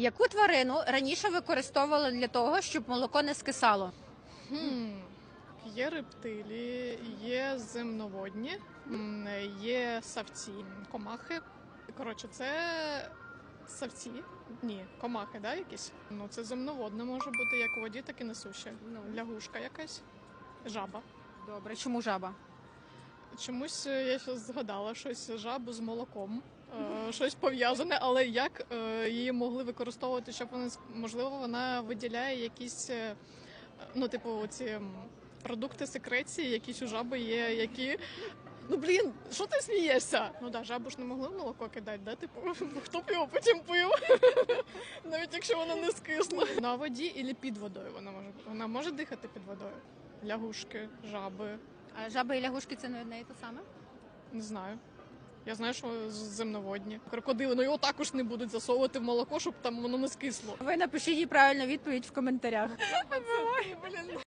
Яку тварину раніше використовували для того, щоб молоко не скисало? Хм. Є рептилії, є земноводні, є савці, комахи. Коротше, це савці. Ні, комахи, да, якісь? Ну, це земноводне може бути як у воді, так і на суші. Лягушка якась, жаба. Добре, чому жаба? Чомусь е, я щось згадала щось жабу з молоком. е, Щось пов'язане, але як е, її могли використовувати, щоб вона можливо вона виділяє якісь, ну, типу, ці продукти секреції, якісь у жаби є, які. Ну блін, що ти смієшся? Ну да, жабу ж не могли в молоко кидати, да? Типу, хто б його потім пив? Навіть якщо вона не скисла. На воді і під водою вона може. Вона може дихати під водою. Лягушки, жаби, А жаби і лягушки це не одне і те саме? не знаю. Я знаю, що земноводні. Крокодили, ну його також не будуть засовувати в молоко, щоб там воно не скисло. Ви напишіть їй правильну відповідь в коментарях.